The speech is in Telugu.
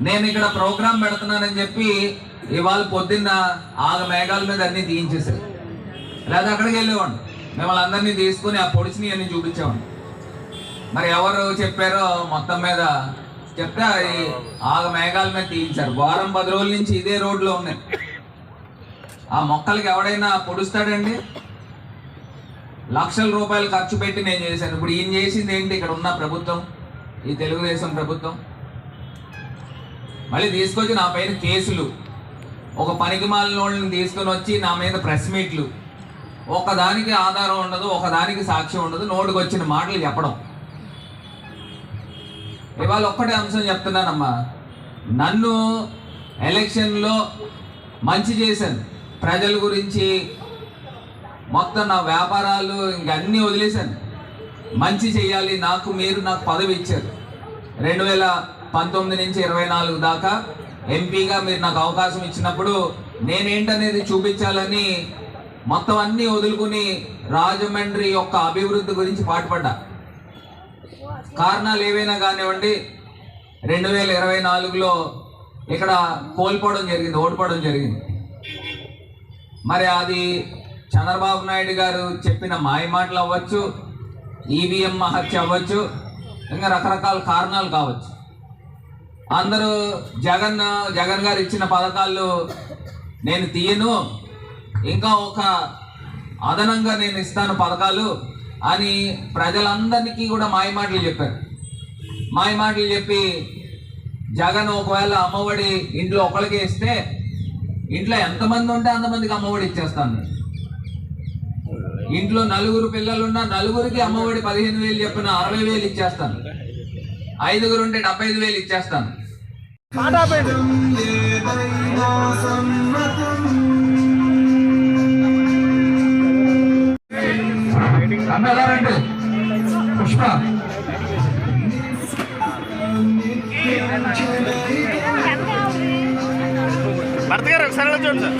నేను ఇక్కడ ప్రోగ్రాం పెడుతున్నానని చెప్పి ఇవాళ పొద్దున్న ఆగ మేఘాల మీద అన్ని తీయించేశారు. లేదా అక్కడికి వెళ్ళేవాడు మిమ్మల్ని అందరినీ తీసుకుని ఆ పొడిచిని అన్ని చూపించేవాడు మరి ఎవరు చెప్పారో మొత్తం మీద చెప్తే అది ఆగ మేఘాల మీద తీయించారు. వారం పది రోజుల నుంచి ఇదే రోడ్లో ఉన్నాయి. ఆ మొక్కలకి ఎవడైనా పొడుస్తాడండి? లక్షల రూపాయలు ఖర్చు పెట్టి నేను చేశాను. ఇప్పుడు ఈయన చేసింది ఏంటి? ఇక్కడ ఉన్న ప్రభుత్వం ఈ తెలుగుదేశం ప్రభుత్వం. మళ్ళీ తీసుకొచ్చి నా పైన కేసులు. ఒక పనికి మాలిన తీసుకొని వచ్చి నా మీద ప్రెస్ మీట్లు. ఒకదానికి ఆధారం ఉండదు ఒకదానికి సాక్ష్యం ఉండదు నోటికి వచ్చిన మాటలు చెప్పడం. ఇవాళ ఒక్కటే అంశం చెప్తున్నానమ్మా. నన్ను ఎలక్షన్లో మంచి చేశాను ప్రజల గురించి మొత్తం నా వ్యాపారాలు ఇంకన్నీ వదిలేశాను మంచి చేయాలి నాకు మీరు నాకు పదవి ఇచ్చారు. రెండు వేల పంతొమ్మిది నుంచి ఇరవై నాలుగు దాకా ఎంపీగా మీరు నాకు అవకాశం ఇచ్చినప్పుడు నేనేంటనేది చూపించాలని మొత్తం అన్నీ వదులుకుని రాజమండ్రి యొక్క అభివృద్ధి గురించి పాటుపడ్డా. కారణాలు ఏవైనా కానివ్వండి రెండు వేల ఇరవై నాలుగులో ఇక్కడ కోల్పోవడం జరిగింది ఓడిపోవడం జరిగింది. మరి అది చంద్రబాబు నాయుడు గారు చెప్పిన మాయ మాటలు అవ్వచ్చు ఈవీఎం హత్య అవ్వచ్చు ఇంకా రకరకాల కారణాలు కావచ్చు. అందరూ జగన్ జగన్ గారు ఇచ్చిన పథకాలు నేను తీయను. ఇంకా ఒక అదనంగా నేను ఇస్తాను పథకాలు అని ప్రజలందరికీ కూడా మాయమాటలు చెప్పారు. మాయమాటలు చెప్పి జగన్ ఒకవేళ అమ్మఒడి ఇంట్లో ఒకరికి ఇస్తే ఇంట్లో ఎంతమంది ఉంటే అంతమందికి అమ్మఒడి ఇచ్చేస్తాను. ఇంట్లో నలుగురు పిల్లలున్నా నలుగురికి అమ్మఒడి పదిహేను వేలు చెప్పిన అరవై వేలు ఇచ్చేస్తాను. ఐదుగురు ఉంటే డెబ్బై ఐదు వేలు ఇచ్చేస్తాను. అన్నగారండి. పుష్ప. భర్త గారు ఒకసారి చూడండి సార్.